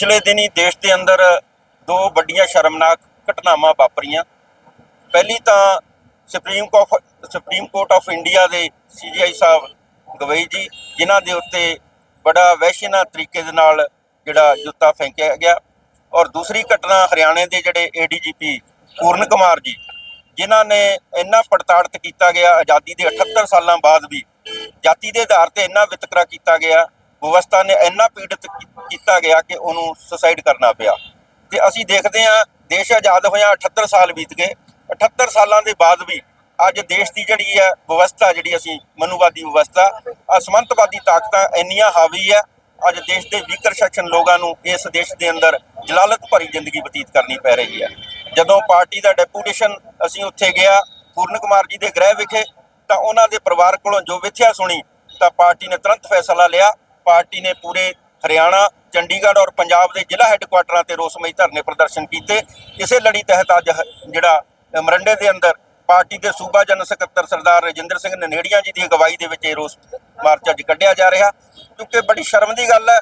ਪਿਛਲੇ ਦਿਨੀ ਦੇਸ਼ ਦੇ ਅੰਦਰ ਦੋ ਵੱਡੀਆਂ ਸ਼ਰਮਨਾਕ ਘਟਨਾਵਾਂ ਵਾਪਰੀਆਂ। ਪਹਿਲੀ ਤਾਂ supreme court supreme court of India ਦੇ ਸੀਜੀਆਈ ਸਾਹਿਬ ਗਵਈ ਜੀ, ਜਿਨ੍ਹਾਂ ਦੇ ਉੱਤੇ ਬੜਾ ਵਹਿਸ਼ਨਾ ਤਰੀਕੇ ਦੇ ਨਾਲ ਜਿਹੜਾ ਜੁੱਤਾ ਫੈਂਕਿਆ ਗਿਆ। ਔਰ ਦੂਸਰੀ ਘਟਨਾ ਹਰਿਆਣੇ ਦੇ ਜਿਹੜੇ ਏਡੀਜੀਪੀ ਪੂਰਨ ਕੁਮਾਰ ਜੀ, ਜਿਨ੍ਹਾਂ ਨੇ ਇੰਨਾ ਪੜਤਾੜਤ ਕੀਤਾ ਗਿਆ, ਆਜ਼ਾਦੀ ਦੇ 78 ਸਾਲਾਂ ਬਾਅਦ ਵੀ, ਜਾਤੀ ਦੇ ਆਧਾਰ ਤੇ ਇੰਨਾ ਵਿਤਕਰਾ ਕੀਤਾ ਗਿਆ ਵਿਵਸਥਾ ਨੇ ਇੰਨਾ ਪੀੜਤ ਕੀਤਾ ਗਿਆ ਕਿ ਉਹਨੂੰ ਸੁਸਾਈਡ ਕਰਨਾ ਪਿਆ। ਤੇ ਅਸੀਂ ਦੇਖਦੇ ਹਾਂ, ਦੇਸ਼ ਆਜ਼ਾਦ ਹੋਇਆ 78 ਸਾਲ ਬੀਤ ਗਏ। 78 ਸਾਲਾਂ ਦੇ ਬਾਅਦ ਵੀ ਅੱਜ ਦੇਸ਼ ਦੀ ਜਿਹੜੀ ਹੈ ਵਿਵਸਥਾ, ਜਿਹੜੀ ਅਸੀਂ ਮਨੂਵਾਦੀ ਵਿਵਸਥਾ ਅਸਮੰਤਵਾਦੀ ਤਾਕਤਾਂ ਇੰਨੀਆਂ ਹਾਵੀ ਹੈ, ਅੱਜ ਦੇਸ਼ ਦੇ ਵੀਕਰ ਸੈਕਸ਼ਨ ਲੋਕਾਂ ਨੂੰ ਇਸ ਦੇਸ਼ ਦੇ ਅੰਦਰ ਜਲਾਲਤ ਭਰੀ ਜ਼ਿੰਦਗੀ ਬਤੀਤ ਕਰਨੀ ਪੈ ਰਹੀ ਹੈ। ਜਦੋਂ ਪਾਰਟੀ ਦਾ ਡੈਪੂਟੇਸ਼ਨ ਅਸੀਂ ਉੱਥੇ ਗਿਆ, ਪੂਰਨ ਕੁਮਾਰ ਜੀ ਦੇ ਗ੍ਰਹਿ ਵਿਖੇ, ਤਾਂ ਉਹਨਾਂ ਦੇ ਪਰਿਵਾਰ ਕੋਲੋਂ ਜੋ ਵਿਥਿਆ ਸੁਣੀ, ਤਾਂ ਪਾਰਟੀ ਨੇ ਤੁਰੰਤ ਫੈਸਲਾ ਲਿਆ ਪਾਰਟੀ ਨੇ ਪੂਰੇ ਹਰਿਆਣਾ ਚੰਡੀਗੜ੍ਹ ਔਰ ਪੰਜਾਬ ਦੇ ਜ਼ਿਲ੍ਹਾ ਹੈੱਡਕੁਆਟਰਾਂ ਤੇ ਰੋਸਮਈ ਧਰਨੇ ਪ੍ਰਦਰਸ਼ਨ ਕੀਤੇ। ਇਸੇ ਲੜੀ ਤਹਿਤ ਅੱਜ ਜਿਹੜਾ ਅ, ਮਰੰਡੇ ਦੇ ਅੰਦਰ ਪਾਰਟੀ ਦੇ ਸੂਬਾ ਜਨ ਸਕੱਤਰ ਸਰਦਾਰ ਰਜਿੰਦਰ ਸਿੰਘ ਨਨੇੜੀਆਂ ਜੀ ਦੀ ਅਗਵਾਈ ਦੇ ਵਿੱਚ ਇਹ ਰੋਸ ਮਾਰਚ ਅੱਜ ਕੱਢਿਆ ਜਾ ਰਿਹਾ। ਕਿਉਂਕਿ ਬੜੀ ਸ਼ਰਮ ਦੀ ਗੱਲ ਹੈ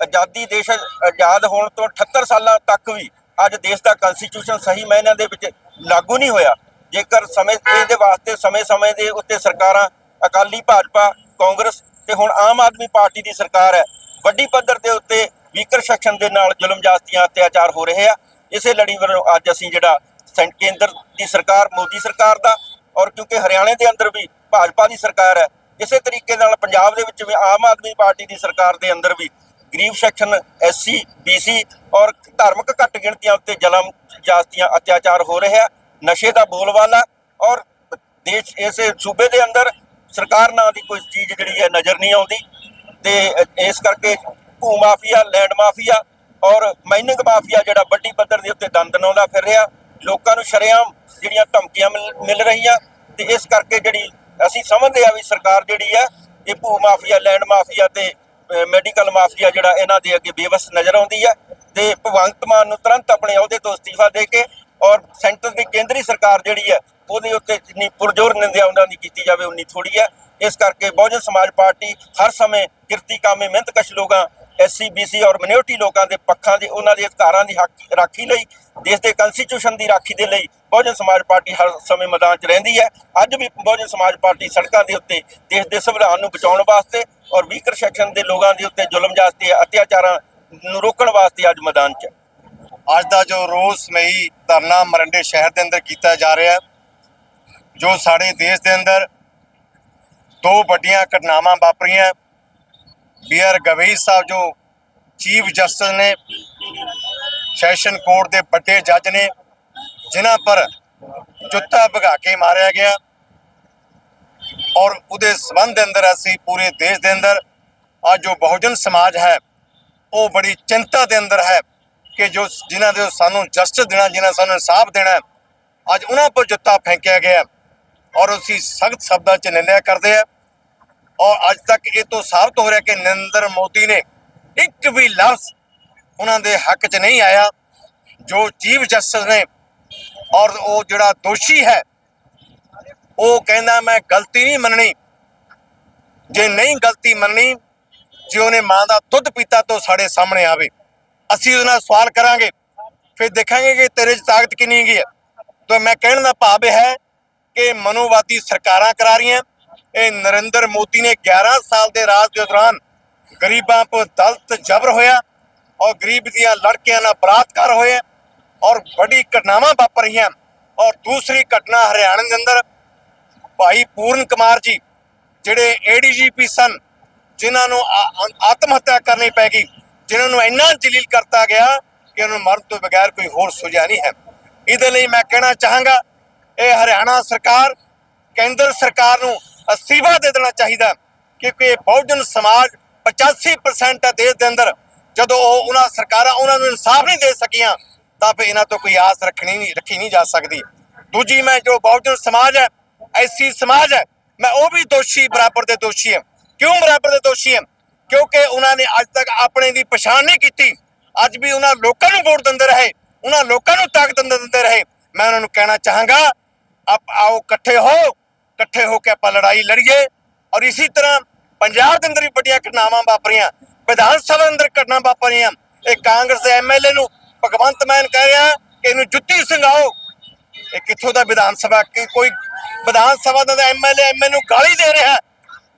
ਆਜ਼ਾਦੀ ਦੇਸ਼ ਆਜ਼ਾਦ ਹੋਣ ਤੋਂ 78 ਸਾਲਾਂ ਤੱਕ ਵੀ ਅੱਜ ਦੇਸ਼ ਦਾ ਕਨਸਟੀਟਿਊਸ਼ਨ ਸਹੀ ਮਾਇਨਿਆਂ ਦੇ ਵਿੱਚ ਲਾਗੂ ਨਹੀਂ ਹੋਇਆ। ਜੇਕਰ ਸਮੇਂ ਦੇ ਵਾਸਤੇ ਸਮੇਂ-ਸਮੇਂ ਦੇ ਉੱਤੇ ਸਰਕਾਰਾਂ ਅਕਾਲੀ ਭਾਜਪਾ ਕਾਂਗਰਸ ਤੇ ਹੁਣ ਆਮ ਆਦਮੀ ਪਾਰਟੀ ਦੀ ਸਰਕਾਰ ਹੈ। ਵੱਡੀ ਪੱਧਰ ਦੇ ਉੱਤੇ ਵੀਕਰ ਸੈਕਸ਼ਨ ਦੇ ਨਾਲ ਜ਼ੁਲਮ ਜਾਸਤੀਆਂ ਅਤਿਆਚਾਰ ਹੋ ਰਹੇ ਆ। ਇਸੇ ਲੜੀ ਵੱਲੋਂ ਅੱਜ ਅਸੀਂ ਜਿਹੜਾ ਕੇਂਦਰ ਦੀ ਸਰਕਾਰ, ਮੋਦੀ ਸਰਕਾਰ ਦਾ ਔਰ ਕਿਉਂਕਿ ਹਰਿਆਣੇ ਦੇ ਅੰਦਰ ਵੀ ਭਾਜਪਾ ਦੀ ਸਰਕਾਰ ਹੈ, ਇਸੇ ਤਰੀਕੇ ਨਾਲ ਪੰਜਾਬ ਦੇ ਵਿੱਚ ਵੀ ਆਮ ਆਦਮੀ ਪਾਰਟੀ ਦੀ ਸਰਕਾਰ ਦੇ ਅੰਦਰ ਵੀ ਗਰੀਬ ਸੈਕਸ਼ਨ ਐਸਸੀ ਬੀਸੀ ਔਰ ਧਾਰਮਿਕ ਘੱਟ ਗਿਣਤੀਆਂ ਉੱਤੇ ਜ਼ੁਲਮ ਜਾਸਤੀਆਂ ਅਤਿਆਚਾਰ ਹੋ ਰਿਹਾ। ਨਸ਼ੇ ਦਾ ਬੋਲਬਾਲਾ ਔਰ ਦੇਸ਼ ਇਸੇ ਸੂਬੇ ਦੇ ਅੰਦਰ ਸਰਕਾਰ ਨਾਂ ਦੀ ਕੋਈ ਚੀਜ਼ ਜਿਹੜੀ ਹੈ ਨਜ਼ਰ ਨਹੀਂ ਆਉਂਦੀ ਤੇ ਇਸ ਕਰਕੇ ਭੂ ਮਾਫੀਆ, ਲੈਂਡ ਮਾਫੀਆ ਔਰ ਮਾਈਨਿੰਗ ਮਾਫੀਆ ਜਿਹੜਾ ਵੱਡੀ ਪੱਧਰ ਦੇ ਉੱਤੇ ਦੰਦ ਨਾਉਂਦਾ ਫਿਰ ਰਿਹਾ, ਲੋਕਾਂ ਨੂੰ ਸ਼ਰੇਆਮ ਜਿਹੜੀਆਂ ਧਮਕੀਆਂ ਮਿਲ ਰਹੀਆਂ ਤੇ ਇਸ ਕਰਕੇ ਜਿਹੜੀ ਅਸੀਂ ਸਮਝਦੇ ਆ ਵੀ ਸਰਕਾਰ ਜਿਹੜੀ ਹੈ ਇਹ ਭੂ ਮਾਫੀਆ, ਲੈਂਡ ਮਾਫੀਆ ਤੇ ਮੈਡੀਕਲ ਮਾਫੀਆ ਜਿਹੜਾ ਇਹਨਾਂ ਦੇ ਅੱਗੇ ਬੇਵਸ ਨਜ਼ਰ ਆਉਂਦੀ ਹੈ ਤੇ ਭਗਵੰਤ ਮਾਨ ਨੂੰ ਤੁਰੰਤ ਆਪਣੇ ਅਹੁਦੇ ਤੋਂ ਅਸਤੀਫਾ ਦੇ ਕੇ ਔਰ ਸੈਂਟਰ ਦੀ ਕੇਂਦਰੀ ਸਰਕਾਰ ਜਿਹੜੀ ਹੈ ਉਹਦੇ ਉੱਤੇ ਜਿੰਨੀ ਪੁਰਜੋਰ ਨਿੰਦਿਆ ਉਹਨਾਂ ਦੀ ਕੀਤੀ ਜਾਵੇ ਉਨੀ ਥੋੜੀ ਹੈ। ਇਸ ਕਰਕੇ ਬਹੁਜਨ ਸਮਾਜ ਪਾਰਟੀ ਹਰ ਸਮੇਂ ਕਿਰਤੀ ਕਾਮੇ ਮਿਹਨਤਕਸ਼ ਲੋਕਾਂ ਐਸਸੀ ਬੀਸੀ ਔਰ ਮਿਨੋਰਟੀ ਲੋਕਾਂ ਦੇ ਪੱਖਾਂ ਦੇ ਉਹਨਾਂ ਦੇ ਅਧਿਕਾਰਾਂ ਦੀ ਹੱਕ- ਰਾਖੀ ਲਈ, ਦੇਸ਼ ਦੇ ਕਨਸਟੀਟਿਊਸ਼ਨ ਦੀ ਰਾਖੀ ਦੇ ਲਈ ਬਹੁਜਨ ਸਮਾਜ ਪਾਰਟੀ ਹਰ ਸਮੇਂ ਮੈਦਾਨ 'ਚ ਰਹਿੰਦੀ ਹੈ। ਅੱਜ ਵੀ ਬਹੁਜਨ ਸਮਾਜ ਪਾਰਟੀ ਸੜਕਾਂ ਦੇ ਉੱਤੇ ਦੇਸ਼ ਦੇ ਸੰਵਿਧਾਨ ਨੂੰ ਬਚਾਉਣ ਵਾਸਤੇ ਔਰ ਵੀਕਰ ਸੈਕਸ਼ਨ ਦੇ ਲੋਕਾਂ ਦੇ ਉੱਤੇ ਜ਼ੁਲਮ ਜਾਸਤੇ ਅਤਿਆਚਾਰਾਂ ਨੂੰ ਰੋਕਣ ਵਾਸਤੇ ਅੱਜ ਮੈਦਾਨ 'ਚ। ਅੱਜ ਦਾ ਜੋ ਰੋਸ ਰੋਸਮਈ ਧਰਨਾ ਮਰੰਡੇ ਸ਼ਹਿਰ ਦੇ ਅੰਦਰ ਕੀਤਾ ਜਾ ਰਿਹਾ ਹੈ ਜੋ ਸਾਡੇ ਦੇਸ਼ ਦੇ ਅੰਦਰ ਦੋ ਵੱਡੀਆਂ ਘਟਨਾਵਾਂ ਵਾਪਰੀਆਂ। ਬੀ ਆਰ ਗਵਈ ਸਾਹਿਬ ਜੋ ਚੀਫ ਜਸਟਿਸ ਨੇ, ਸੈਸ਼ਨ ਕੋਰਟ ਦੇ ਵੱਡੇ ਜੱਜ ਨੇ, ਜਿਨ੍ਹਾਂ ਪਰ ਜੁੱਤਾ ਭਗਾ ਕੇ ਮਾਰਿਆ ਗਿਆ। ਔਰ ਉਹਦੇ ਸਬੰਧ ਦੇ ਅੰਦਰ ਅਸੀਂ ਪੂਰੇ ਦੇਸ਼ ਦੇ ਅੰਦਰ, ਅੱਜ ਜੋ ਬਹੁਜਨ ਸਮਾਜ ਹੈ, ਉਹ ਬੜੀ ਚਿੰਤਾ ਦੇ ਅੰਦਰ ਹੈ ਕਿ ਜੋ ਜਿਨ੍ਹਾਂ ਦੇ ਸਾਨੂੰ ਜਸਟਿਸ ਦੇਣਾ, ਜਿਨ੍ਹਾਂ ਸਾਨੂੰ ਇਨਸਾਫ ਦੇਣਾ ਅੱਜ ਉਹਨਾਂ ਪਰ ਜੁੱਤਾ ਫੈਂਕਿਆ ਗਿਆ। ਔਰ ਅਸੀਂ ਸਖਤ ਸ਼ਬਦਾਂ 'ਚ ਨਿੰਦਿਆ ਕਰਦੇ ਆ ਔਰ ਅੱਜ ਤੱਕ ਇਹ ਤੋਂ ਸਾਬਤ ਹੋ ਰਿਹਾ ਕਿ ਨਰਿੰਦਰ ਮੋਦੀ ਨੇ ਇੱਕ ਵੀ ਲਫ਼ਜ਼ ਉਹਨਾਂ ਦੇ ਹੱਕ 'ਚ ਨਹੀਂ ਆਇਆ। ਜੋ ਚੀਫ ਜਸਟਿਸ ਨੇ ਔਰ ਉਹ ਜਿਹੜਾ ਦੋਸ਼ੀ ਹੈ, ਉਹ ਕਹਿੰਦਾ ਮੈਂ ਗਲਤੀ ਨਹੀਂ ਮੰਨਣੀ। ਜੇ ਨਹੀਂ ਗਲਤੀ ਮੰਨਣੀ, ਜੇ ਉਹਨੇ ਮਾਂ ਦਾ ਦੁੱਧ ਪੀਤਾ ਤਾਂ ਉਹ ਸਾਡੇ ਸਾਹਮਣੇ ਆਵੇ। ਅਸੀਂ ਉਹਦੇ ਨਾਲ ਸਵਾਲ ਕਰਾਂਗੇ, ਫਿਰ ਦੇਖਾਂਗੇ ਕਿ ਤੇਰੇ 'ਚ ਤਾਕਤ ਕਿੰਨੀ ਹੈਗੀ ਹੈ। ਤਾਂ ਮੈਂ ਕਹਿਣ ਦਾ ਭਾਵ ਇਹ ਹੈ ਕਿ ਮਨੋਵਾਦੀ ਸਰਕਾਰਾਂ ਕਰਾ ਰਹੀਆਂ। ਇਹ ਨਰਿੰਦਰ ਮੋਦੀ ਨੇ 11 ਸਾਲ ਦੇ ਰਾਜ ਦੇ ਦੌਰਾਨ ਗਰੀਬਾਂ ਪਰ ਦਲਤ ਜ਼ਬਰ ਹੋਇਆ ਔਰ ਗਰੀਬ ਦੀਆਂ ਲੜਕੀਆਂ ਨਾਲ ਬਲਾਤਕਾਰ ਹੋਏ ਔਰ ਵੱਡੀ ਘਟਨਾਵਾਂ ਵਾਪਰ ਰਹੀਆਂ ਔਰ ਦੂਸਰੀ ਘਟਨਾ ਹਰਿਆਣਾ ਦੇ ਅੰਦਰ ਭਾਈ ਪੂਰਨ ਕੁਮਾਰ ਜੀ, ਜਿਹੜੇ ਏਡੀਜੀਪੀ ਸਨ, ਜਿਨ੍ਹਾਂ ਨੂੰ ਆਤਮ ਹੱਤਿਆ ਕਰਨੀ ਪੈ ਗਈ, ਜਿਨ੍ਹਾਂ ਨੂੰ ਇੰਨਾ ਜਲੀਲ ਕਰਤਾ ਗਿਆ ਕਿ ਉਹਨਾਂ ਨੂੰ ਮਰਨ ਤੋਂ ਬਗੈਰ ਕੋਈ ਹੋਰ ਸੁਝਾ ਨਹੀਂ ਹੈ। ਇਹਦੇ ਲਈ ਮੈਂ ਕਹਿਣਾ ਚਾਹਾਂਗਾ ਇਹ ਹਰਿਆਣਾ ਸਰਕਾਰ, ਕੇਂਦਰ ਸਰਕਾਰ ਨੂੰ ਅਸਤੀਫਾ ਦੇ ਦੇਣਾ ਚਾਹੀਦਾ ਕਿਉਂਕਿ ਇਹ ਬਹੁਜਨ ਸਮਾਜ 85% ਹੈ ਦੇਸ਼ ਦੇ ਅੰਦਰ। ਜਦੋਂ ਉਹ ਉਹਨਾਂ ਸਰਕਾਰਾਂ ਉਹਨਾਂ ਨੂੰ ਇਨਸਾਫ ਨਹੀਂ ਦੇ ਸਕੀਆਂ, ਤਾਂ ਫਿਰ ਇਹਨਾਂ ਤੋਂ ਕੋਈ ਆਸ ਰੱਖਣੀ ਨਹੀਂ, ਰੱਖੀ ਨਹੀਂ ਜਾ ਸਕਦੀ। ਦੂਜੀ ਮੈਂ ਜੋ ਬਹੁਜਨ ਸਮਾਜ ਹੈ, ਐਸੀ ਸਮਾਜ ਹੈ, ਮੈਂ ਉਹ ਵੀ ਦੋਸ਼ੀ, ਬਰਾਬਰ ਦੇ ਦੋਸ਼ੀ ਹਾਂ। ਕਿਉਂ ਬਰਾਬਰ ਦੇ ਦੋਸ਼ੀ ਹਾਂ? ਕਿਉਂਕਿ ਉਹਨਾਂ ਨੇ ਅੱਜ ਤੱਕ ਆਪਣੇ ਦੀ ਪਛਾਣ ਨਹੀਂ ਕੀਤੀ। ਅੱਜ ਵੀ ਉਹਨਾਂ ਲੋਕਾਂ ਨੂੰ ਵੋਟ ਦਿੰਦੇ ਰਹੇ, ਉਹਨਾਂ ਲੋਕਾਂ ਨੂੰ ਤਾਕਤ ਦਿੰਦੇ ਰਹੇ। ਮੈਂ ਉਹਨਾਂ ਨੂੰ ਕਹਿਣਾ ਚਾਹਾਂਗਾ ਆਪ ਆਓ ਇਕੱਠੇ ਹੋ ਇਕੱਠੇ ਹੋ ਕੇ ਆਪਾਂ ਲੜਾਈ ਲੜੀਏ। ਔਰ ਇਸੇ ਤਰ੍ਹਾਂ ਪੰਜਾਬ ਦੇ ਅੰਦਰ ਵੀ ਵੱਡੀਆਂ ਘਟਨਾਵਾਂ ਵਾਪਰੀਆਂ, ਵਿਧਾਨ ਸਭਾ ਦੇ ਅੰਦਰ ਘਟਨਾ ਵਾਪਰੀਆਂ। ਇਹ ਕਾਂਗਰਸ ਦੇ ਐਮਐਲਏ ਨੂੰ ਭਗਵੰਤ ਮਾਨ ਕਹਿ ਰਿਹਾ ਕਿ ਇਹਨੂੰ ਜੁੱਤੀ ਸੰਘਾਓ ਇਹ ਕਿੱਥੋਂ ਦਾ ਵਿਧਾਨ ਸਭਾ, ਕਿ ਕੋਈ ਵਿਧਾਨ ਸਭਾ ਦਾ ਐਮਐਲਏ ਐਮਐਲਏ ਨੂੰ ਗਾਲੀ ਦੇ ਰਿਹਾ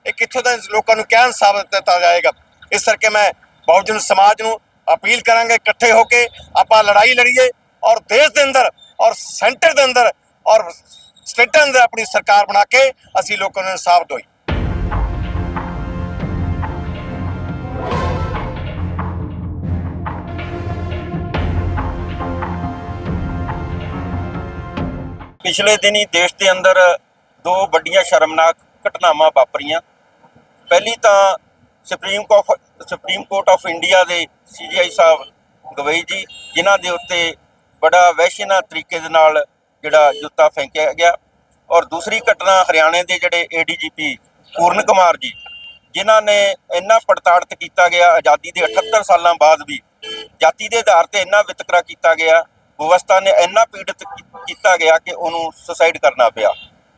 ਇਹ ਕਿੱਥੋਂ ਦਾ ਲੋਕਾਂ ਨੂੰ ਕਹਿਣ ਸਾਬਤ ਦਿੱਤਾ ਜਾਏਗਾ। ਇਸ ਕਰਕੇ ਮੈਂ ਬਹੁਜਨ ਸਮਾਜ ਨੂੰ ਅਪੀਲ ਕਰਾਂਗੇ, ਇਕੱਠੇ ਹੋ ਕੇ ਆਪਾਂ ਲੜਾਈ ਲੜੀਏ। ਔਰ ਦੇਸ਼ ਦੇ ਅੰਦਰ ਔਰ ਸੈਂਟਰ ਦੇ ਅੰਦਰ ਔਰ ਸਟੇਟਾਂ ਦੇ ਆਪਣੀ ਸਰਕਾਰ ਬਣਾ ਕੇ ਅਸੀਂ ਲੋਕਾਂ ਨੂੰ ਇਨਸਾਫ ਦਵਾਈ। ਪਿਛਲੇ ਦਿਨੀ ਦੇਸ਼ ਦੇ ਅੰਦਰ ਦੋ ਵੱਡੀਆਂ ਸ਼ਰਮਨਾਕ ਘਟਨਾਵਾਂ ਵਾਪਰੀਆਂ। ਪਹਿਲੀ ਤਾਂ supreme court supreme court of India ਦੇ ਸੀਜੀਆਈ ਸਾਹਿਬ ਗਵਈ ਜੀ, ਜਿਨ੍ਹਾਂ ਦੇ ਉੱਤੇ ਬੜਾ ਵਹਿਸ਼ਨਾ ਤਰੀਕੇ ਦੇ ਨਾਲ ਜਿਹੜਾ ਜੁੱਤਾ ਫੈਂਕਿਆ ਗਿਆ। ਔਰ ਦੂਸਰੀ ਘਟਨਾ ਹਰਿਆਣੇ ਦੇ ਜਿਹੜੇ ਏਡੀਜੀਪੀ ਪੂਰਨ ਕੁਮਾਰ ਜੀ, ਜਿਨ੍ਹਾਂ ਨੇ ਇੰਨਾ ਪੜਤਾੜਤ ਕੀਤਾ ਗਿਆ, ਆਜ਼ਾਦੀ ਦੇ 78 ਸਾਲਾਂ ਬਾਅਦ ਵੀ, ਜਾਤੀ ਦੇ ਆਧਾਰ ਤੇ ਇੰਨਾ ਵਿਤਕਰਾ ਕੀਤਾ ਗਿਆ, ਵਿਵਸਥਾ ਨੇ ਇੰਨਾ ਪੀੜਤ ਕੀ- ਕੀਤਾ ਗਿਆ ਕਿ ਉਹਨੂੰ ਸੁਸਾਈਡ ਕਰਨਾ ਪਿਆ।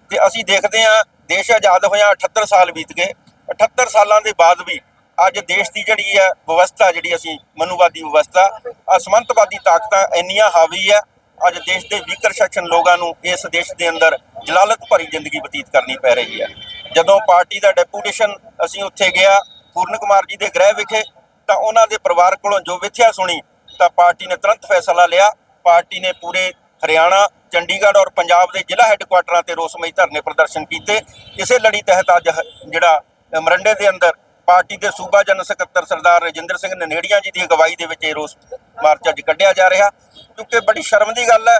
ਤੇ ਅਸੀਂ ਦੇਖਦੇ ਹਾਂ, ਦੇਸ਼ ਆਜ਼ਾਦ ਹੋਇਆ 78 ਸਾਲ ਬੀਤ ਗਏ। 78 ਸਾਲਾਂ ਦੇ ਬਾਅਦ ਵੀ ਅੱਜ ਦੇਸ਼ ਦੀ ਜਿਹੜੀ ਹੈ ਵਿਵਸਥਾ, ਜਿਹੜੀ ਅਸੀਂ ਮਨੂਵਾਦੀ ਵਿਵਸਥਾ, ਅਸਮੰਤਵਾਦੀ ਤਾਕਤਾਂ ਇੰਨੀਆਂ ਹਾਵੀ ਹੈ ਅੱਜ ਦੇਸ਼ ਦੇ ਵੀਕਰ ਸੈਕਸ਼ਨ ਲੋਕਾਂ ਨੂੰ ਇਸ ਦੇਸ਼ ਦੇ ਅੰਦਰ ਜਲਾਲਤ ਭਰੀ ਜ਼ਿੰਦਗੀ ਬਤੀਤ ਕਰਨੀ ਪੈ ਰਹੀ ਹੈ। ਜਦੋਂ ਪਾਰਟੀ ਦਾ ਡੈਪੂਟੇਸ਼ਨ ਅਸੀਂ ਉੱਥੇ ਗਿਆ ਪੂਰਨ ਕੁਮਾਰ ਜੀ ਦੇ ਗ੍ਰਹਿ ਵਿਖੇ ਤਾਂ ਉਹਨਾਂ ਦੇ ਪਰਿਵਾਰ ਕੋਲੋਂ ਜੋ ਵਿਥਿਆ ਸੁਣੀ ਤਾਂ ਪਾਰਟੀ ਨੇ ਤੁਰੰਤ ਫੈਸਲਾ ਲਿਆ। ਪਾਰਟੀ ਨੇ ਪੂਰੇ ਹਰਿਆਣਾ ਚੰਡੀਗੜ੍ਹ ਔਰ ਪੰਜਾਬ ਦੇ ਜ਼ਿਲ੍ਹਾ ਹੈੱਡਕੁਆਟਰਾਂ ਤੇ ਰੋਸਮਈ ਧਰਨੇ ਪ੍ਰਦਰਸ਼ਨ ਕੀਤੇ। ਇਸੇ ਲੜੀ ਤਹਿਤ ਅੱਜ ਜਿਹੜਾ ਅ, ਮਰੰਡੇ ਦੇ ਅੰਦਰ ਪਾਰਟੀ ਦੇ ਸੂਬਾ ਜਨ ਸਕੱਤਰ ਸਰਦਾਰ ਰਜਿੰਦਰ ਸਿੰਘ ਨਨੇੜੀਆਂ ਜੀ ਦੀ ਅਗਵਾਈ ਦੇ ਵਿੱਚ ਇਹ ਰੋਸ ਮਾਰਚ ਅੱਜ ਕੱਢਿਆ ਜਾ ਰਿਹਾ। ਕਿਉਂਕਿ ਬੜੀ ਸ਼ਰਮ ਦੀ ਗੱਲ ਹੈ।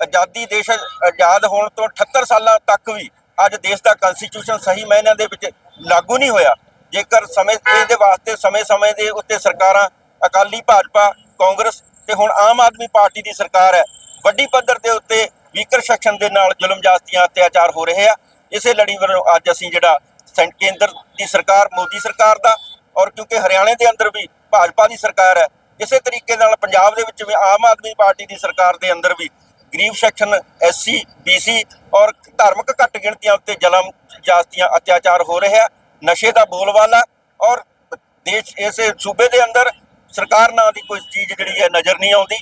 ਆਜ਼ਾਦੀ ਦੇਸ਼ ਆਜ਼ਾਦ ਹੋਣ ਤੋਂ 78 ਸਾਲਾਂ ਤੱਕ ਵੀ ਅੱਜ ਦੇਸ਼ ਦਾ ਕਨਸਟੀਟਿਊਸ਼ਨ ਸਹੀ ਮਾਇਨਿਆਂ ਦੇ ਵਿੱਚ ਲਾਗੂ ਨਹੀਂ ਹੋਇਆ। ਜੇਕਰ ਸਮੇਂ ਇਹਦੇ ਵਾਸਤੇ ਸਮੇਂ-ਸਮੇਂ ਦੇ ਉੱਤੇ ਸਰਕਾਰਾਂ, ਅਕਾਲੀ ਭਾਜਪਾ, ਕਾਂਗਰਸ ਤੇ ਹੁਣ ਆਮ ਆਦਮੀ ਪਾਰਟੀ ਦੀ ਸਰਕਾਰ ਹੈ, ਵੱਡੀ ਪੱਧਰ ਦੇ ਉੱਤੇ ਵੀਕਰ ਸੈਕਸ਼ਨ ਦੇ ਨਾਲ ਜ਼ੁਲਮ ਜਾਸਤੀਆਂ ਅਤਿਆਚਾਰ ਹੋ ਰਹੇ ਆ। ਇਸੇ ਲੜੀ ਵੱਲੋਂ ਅੱਜ ਅਸੀਂ ਜਿਹੜਾ ਕੇਂਦਰ ਦੀ ਸਰਕਾਰ, ਮੋਦੀ ਸਰਕਾਰ ਦਾ ਔਰ ਕਿਉਂਕਿ ਹਰਿਆਣੇ ਦੇ ਅੰਦਰ ਵੀ ਭਾਜਪਾ ਦੀ ਸਰਕਾਰ ਹੈ ਇਸੇ ਤਰੀਕੇ ਨਾਲ ਪੰਜਾਬ ਦੇ ਵਿੱਚ ਵੀ ਆਮ ਆਦਮੀ ਪਾਰਟੀ ਦੀ ਸਰਕਾਰ ਦੇ ਅੰਦਰ ਵੀ ਗਰੀਬ ਸੈਕਸ਼ਨ, ਐਸਸੀ, ਬੀਸੀ ਔਰ ਧਾਰਮਿਕ ਘੱਟ ਗਿਣਤੀਆਂ ਉੱਤੇ ਜ਼ੁਲਮ, ਜਾਸਤੀਆਂ ਅਤਿਆਚਾਰ ਹੋ ਰਿਹਾ ਨਸ਼ੇ ਦਾ ਬੋਲਬਾਲਾ ਔਰ ਦੇਸ਼ ਇਸੇ ਸੂਬੇ ਦੇ ਅੰਦਰ ਸਰਕਾਰ ਨਾਂ ਦੀ ਕੋਈ ਚੀਜ਼ ਜਿਹੜੀ ਹੈ ਨਜ਼ਰ ਨਹੀਂ ਆਉਂਦੀ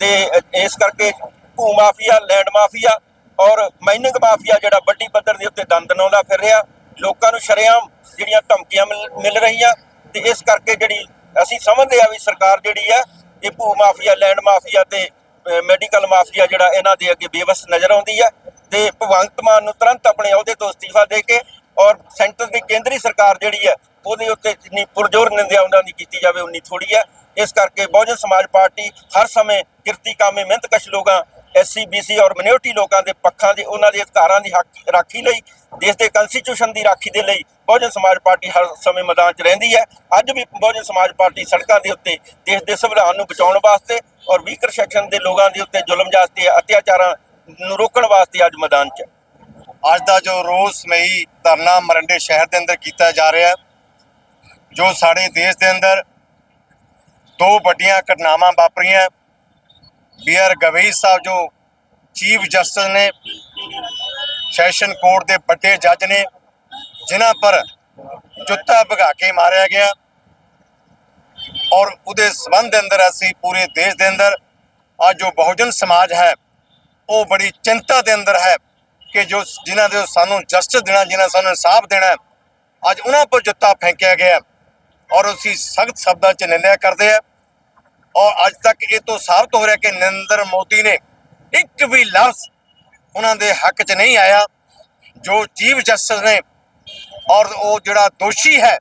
ਤੇ ਇਸ ਕਰਕੇ ਭੂ ਮਾਫੀਆ, ਲੈਂਡ ਮਾਫੀਆ ਔਰ ਮਾਈਨਿੰਗ ਮਾਫੀਆ ਜਿਹੜਾ ਵੱਡੀ ਪੱਧਰ ਦੇ ਉੱਤੇ ਦੰਦ ਨਾਉਂਦਾ ਫਿਰ ਰਿਹਾ, ਲੋਕਾਂ ਨੂੰ ਸ਼ਰੇਆਮ ਜਿਹੜੀਆਂ ਧਮਕੀਆਂ ਮਿਲ ਮਿਲ ਰਹੀਆਂ ਤੇ ਇਸ ਕਰਕੇ ਜਿਹੜੀ ਅਸੀਂ ਸਮਝਦੇ ਆ ਵੀ ਸਰਕਾਰ ਜਿਹੜੀ ਹੈ ਇਹ ਭੂ ਮਾਫੀਆ ਲੈਂਡ ਮਾਫੀਆ ਤੇ ਮੈਡੀਕਲ ਮਾਫੀਆ ਜਿਹੜਾ ਇਹਨਾਂ ਦੇ ਅੱਗੇ ਬੇਵਸ ਨਜ਼ਰ ਆਉਂਦੀ ਹੈ ਤੇ ਭਗਵੰਤ ਮਾਨ ਨੂੰ ਤੁਰੰਤ ਆਪਣੇ ਅਹੁਦੇ ਤੋਂ ਅਸਤੀਫਾ ਦੇ ਕੇ ਔਰ ਸੈਂਟਰ ਦੀ ਕੇਂਦਰੀ ਸਰਕਾਰ ਜਿਹੜੀ ਹੈ ਉਹਦੇ ਉੱਤੇ ਜਿੰਨੀ ਪੁਰਜੋਰ ਨਿੰਦਿਆ ਉਹਨਾਂ ਦੀ ਕੀਤੀ ਜਾਵੇ, ਉਨੀ ਥੋੜੀ ਹੈ ਇਸ ਕਰਕੇ ਬਹੁਜਨ ਸਮਾਜ ਪਾਰਟੀ ਹਰ ਸਮੇਂ ਕਿਰਤੀ ਕਾਮੇ ਮਿਹਨਤਕਸ਼ ਲੋਕਾਂ ਐਸਸੀ ਬੀਸੀ ਔਰ ਮਿਨੋਰਟੀ ਲੋਕਾਂ ਦੇ ਪੱਖਾਂ ਦੇ, ਉਹਨਾਂ ਦੇ ਅਧਿਕਾਰਾਂ ਦੀ ਹੱਕ ਰਾਖੀ ਲਈ, ਦੇਸ਼ ਦੇ ਕਨਸਟੀਟਿਊਸ਼ਨ ਦੀ ਰਾਖੀ ਦੇ ਲਈ ਬਹੁਜਨ ਸਮਾਜ ਪਾਰਟੀ ਹਰ ਸਮੇਂ ਮੈਦਾਨ 'ਚ ਰਹਿੰਦੀ ਹੈ ਅੱਜ ਵੀ ਬਹੁਜਨ ਸਮਾਜ ਪਾਰਟੀ ਸੜਕਾਂ ਦੇ ਉੱਤੇ ਦੇਸ਼ ਦੇ ਸੰਵਿਧਾਨ ਨੂੰ ਬਚਾਉਣ ਵਾਸਤੇ ਔਰ ਵੀਕਰ ਸੈਕਸ਼ਨ ਦੇ ਲੋਕਾਂ ਦੇ ਉੱਤੇ ਜ਼ੁਲਮ ਜਾਸਤੀ ਅਤਿਆਚਾਰਾਂ ਨੂੰ ਰੋਕਣ ਵਾਸਤੇ ਅੱਜ ਮੈਦਾਨ 'ਚ ਹੈ। ਅੱਜ ਦਾ ਜੋ ਰੋਸ ਰੋਸਮਈ ਧਰਨਾ ਮਰੰਡੇ ਸ਼ਹਿਰ ਦੇ ਅੰਦਰ ਕੀਤਾ ਜਾ ਰਿਹਾ ਹੈ, ਜੋ ਸਾਡੇ ਦੇਸ਼ ਦੇ ਅੰਦਰ ਦੋ ਵੱਡੀਆਂ ਘਟਨਾਵਾਂ ਵਾਪਰੀਆਂ ਬੀ ਆਰ ਗਵਈ ਸਾਹਿਬ ਜੋ ਚੀਫ ਜਸਟਿਸ ਨੇ ਸੈਸ਼ਨ ਕੋਰਟ ਦੇ ਵੱਡੇ ਜੱਜ ਨੇ, ਜਿਨ੍ਹਾਂ ਪਰ ਜੁੱਤਾ ਭਗਾ ਕੇ ਮਾਰਿਆ ਗਿਆ। ਔਰ ਉਹਦੇ ਸੰਬੰਧ ਦੇ ਅੰਦਰ ਅਸੀਂ ਪੂਰੇ ਦੇਸ਼ ਦੇ ਅੰਦਰ, ਅੱਜ ਜੋ ਬਹੁਜਨ ਸਮਾਜ ਹੈ, ਉਹ ਬੜੀ ਚਿੰਤਾ ਦੇ ਅੰਦਰ ਹੈ ਕਿ ਜੋ ਜਿਨ੍ਹਾਂ ਦੇ ਸਾਨੂੰ ਜਸਟਿਸ ਦੇਣਾ, ਜਿਨ੍ਹਾਂ ਸਾਨੂੰ ਇਨਸਾਫ ਦੇਣਾ ਅੱਜ ਉਹਨਾਂ ਪਰ ਜੁੱਤਾ ਫੈਂਕਿਆ ਗਿਆ ਔਰ ਅਸੀਂ ਸਖਤ ਸ਼ਬਦਾਂ 'ਚ ਨਿੰਦਿਆ ਕਰਦੇ ਆ ਔਰ ਅੱਜ ਤੱਕ ਇਹ ਤੋਂ ਸਾਬਤ ਹੋ ਰਿਹਾ ਕਿ ਨਰਿੰਦਰ ਮੋਦੀ ਨੇ ਇੱਕ ਵੀ ਲਫ਼ਜ਼ ਉਹਨਾਂ ਦੇ ਹੱਕ 'ਚ ਨਹੀਂ ਆਇਆ, ਜੋ ਚੀਫ ਜਸਟਿਸ ਨੇ ਔਰ ਉਹ ਜਿਹੜਾ ਦੋਸ਼ੀ ਹੈ,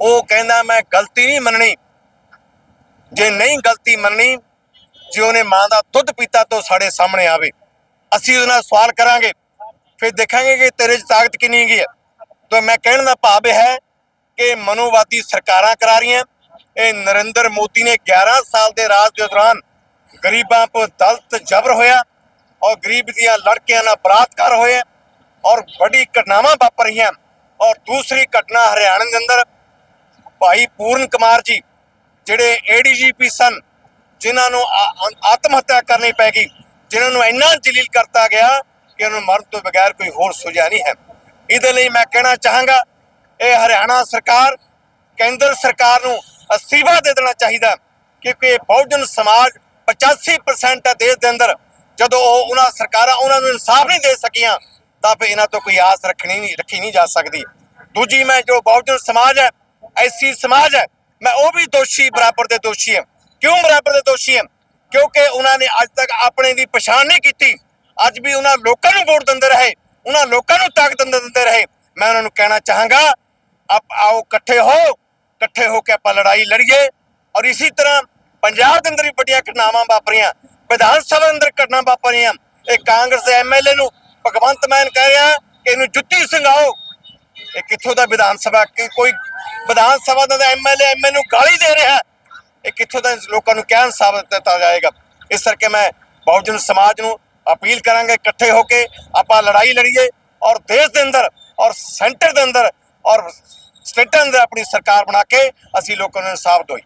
ਉਹ ਕਹਿੰਦਾ ਮੈਂ ਗਲਤੀ ਨਹੀਂ ਮੰਨਣੀ। ਜੇ ਨਹੀਂ ਗਲਤੀ ਮੰਨਣੀ, ਜੇ ਉਹਨੇ ਮਾਂ ਦਾ ਦੁੱਧ ਪੀਤਾ ਤਾਂ ਉਹ ਸਾਡੇ ਸਾਹਮਣੇ ਆਵੇ। ਅਸੀਂ ਉਹਦੇ ਨਾਲ ਸਵਾਲ ਕਰਾਂਗੇ, ਫਿਰ ਦੇਖਾਂਗੇ ਕਿ ਤੇਰੇ 'ਚ ਤਾਕਤ ਕਿੰਨੀ ਹੈਗੀ ਹੈ। ਤਾਂ ਮੈਂ ਕਹਿਣ ਦਾ ਭਾਵ ਇਹ ਹੈ ਕਿ ਮਨੋਵਾਦੀ ਸਰਕਾਰਾਂ ਕਰਾ ਰਹੀਆਂ। ਇਹ ਨਰਿੰਦਰ ਮੋਦੀ ਨੇ 11 ਸਾਲ ਦੇ ਰਾਜ ਦੇ ਦੌਰਾਨ ਗਰੀਬਾਂ ਪਰ ਦਲਤ ਜ਼ਬਰ ਹੋਇਆ ਔਰ ਗਰੀਬ ਦੀਆਂ ਲੜਕੀਆਂ ਨਾਲ ਬਲਾਤਕਾਰ ਹੋਏ ਔਰ ਵੱਡੀ ਘਟਨਾਵਾਂ ਵਾਪਰ ਰਹੀਆਂ ਔਰ ਦੂਸਰੀ ਘਟਨਾ ਹਰਿਆਣਾ ਦੇ ਅੰਦਰ ਭਾਈ ਪੂਰਨ ਕੁਮਾਰ ਜੀ, ਜਿਹੜੇ ਏਡੀਜੀਪੀ ਸਨ, ਜਿਨ੍ਹਾਂ ਨੂੰ ਆਤਮ ਹੱਤਿਆ ਕਰਨੀ ਪੈ ਗਈ, ਜਿਨ੍ਹਾਂ ਨੂੰ ਇੰਨਾ ਜਲੀਲ ਕਰਤਾ ਗਿਆ ਕਿ ਉਹਨਾਂ ਨੂੰ ਮਰਨ ਤੋਂ ਬਗੈਰ ਕੋਈ ਹੋਰ ਸੁਝਾ ਨਹੀਂ ਹੈ। ਇਹਦੇ ਲਈ ਮੈਂ ਕਹਿਣਾ ਚਾਹਾਂਗਾ, ਇਹ ਹਰਿਆਣਾ ਸਰਕਾਰ, ਕੇਂਦਰ ਸਰਕਾਰ ਨੂੰ ਅਸਤੀਫਾ ਦੇ ਦੇਣਾ ਚਾਹੀਦਾ ਕਿਉਂਕਿ ਬਹੁਜਨ ਸਮਾਜ 85% ਹੈ ਦੇਸ਼ ਦੇ ਅੰਦਰ। ਜਦੋਂ ਉਹ ਉਹਨਾਂ ਸਰਕਾਰਾਂ ਉਹਨਾਂ ਨੂੰ ਇਨਸਾਫ ਨਹੀਂ ਦੇ ਸਕੀਆਂ, ਤਾਂ ਫਿਰ ਇਹਨਾਂ ਤੋਂ ਕੋਈ ਆਸ ਰੱਖਣੀ ਨਹੀਂ, ਰੱਖੀ ਨਹੀਂ ਜਾ ਸਕਦੀ। ਦੂਜੀ ਮੈਂ ਜੋ ਬਹੁਜਨ ਸਮਾਜ ਹੈ, ਐਸੀ ਸਮਾਜ ਹੈ, ਮੈਂ ਉਹ ਵੀ ਦੋਸ਼ੀ, ਬਰਾਬਰ ਦੇ ਦੋਸ਼ੀ ਹਾਂ। ਕਿਉਂ ਬਰਾਬਰ ਦੇ ਦੋਸ਼ੀ ਹਾਂ? ਕਿਉਂਕਿ ਉਹਨਾਂ ਨੇ ਅੱਜ ਤੱਕ ਆਪਣੇ ਦੀ ਪਛਾਣ ਨਹੀਂ ਕੀਤੀ। ਅੱਜ ਵੀ ਉਹਨਾਂ ਲੋਕਾਂ ਨੂੰ ਵੋਟ ਦਿੰਦੇ ਰਹੇ, ਉਹਨਾਂ ਲੋਕਾਂ ਨੂੰ ਤਾਕਤ ਦਿੰਦੇ ਰਹੇ। ਮੈਂ ਉਹਨਾਂ ਨੂੰ ਕਹਿਣਾ ਚਾਹਾਂਗਾ, ਆਪ ਆਓ ਇਕੱਠੇ ਹੋ ਇਕੱਠੇ ਹੋ ਕੇ ਆਪਾਂ ਲੜਾਈ ਲੜੀਏ ਔਰ ਇਸੇ ਤਰ੍ਹਾਂ ਪੰਜਾਬ ਦੇ ਅੰਦਰ ਵੀ ਵੱਡੀਆਂ ਘਟਨਾਵਾਂ ਵਾਪਰੀਆਂ, ਵਿਧਾਨ ਸਭਾ ਅੰਦਰ ਘਟਨਾ ਵਾਪਰੀਆਂ। ਇਹ ਕਾਂਗਰਸ ਦੇ ਐਮਐਲਏ ਨੂੰ ਭਗਵੰਤ ਮਾਨ ਕਹਿ ਰਿਹਾ ਕਿ ਇਹਨੂੰ ਜੁੱਤੀ ਸੰਘਾਓ ਇਹ ਕਿੱਥੋਂ ਦਾ ਵਿਧਾਨ ਸਭਾ, ਕਿ ਕੋਈ ਵਿਧਾਨ ਸਭਾ ਦਾ ਐਮਐਲਏ ਐਮਐਲਏ ਨੂੰ ਗਾਲੀ ਦੇ ਰਿਹਾ ਇਹ ਕਿੱਥੋਂ ਦਾ ਲੋਕਾਂ ਨੂੰ ਕਹਿਣ ਸਾਬਤ ਦਿੱਤਾ ਜਾਏਗਾ? ਇਸ ਕਰਕੇ ਮੈਂ ਬਹੁਜਨ ਸਮਾਜ ਨੂੰ ਅਪੀਲ ਕਰਾਂਗੇ ਇਕੱਠੇ ਹੋ ਕੇ ਆਪਾਂ ਲੜਾਈ ਲੜੀਏ ਔਰ ਦੇਸ਼ ਦੇ ਅੰਦਰ ਔਰ ਸੈਂਟਰ ਦੇ ਅੰਦਰ ਔਰ ਸਟੇਟਾਂ ਦੇ ਆਪਣੀ ਸਰਕਾਰ ਬਣਾ ਕੇ ਅਸੀਂ ਲੋਕਾਂ ਨੂੰ ਇਨਸਾਫ ਦੋਈ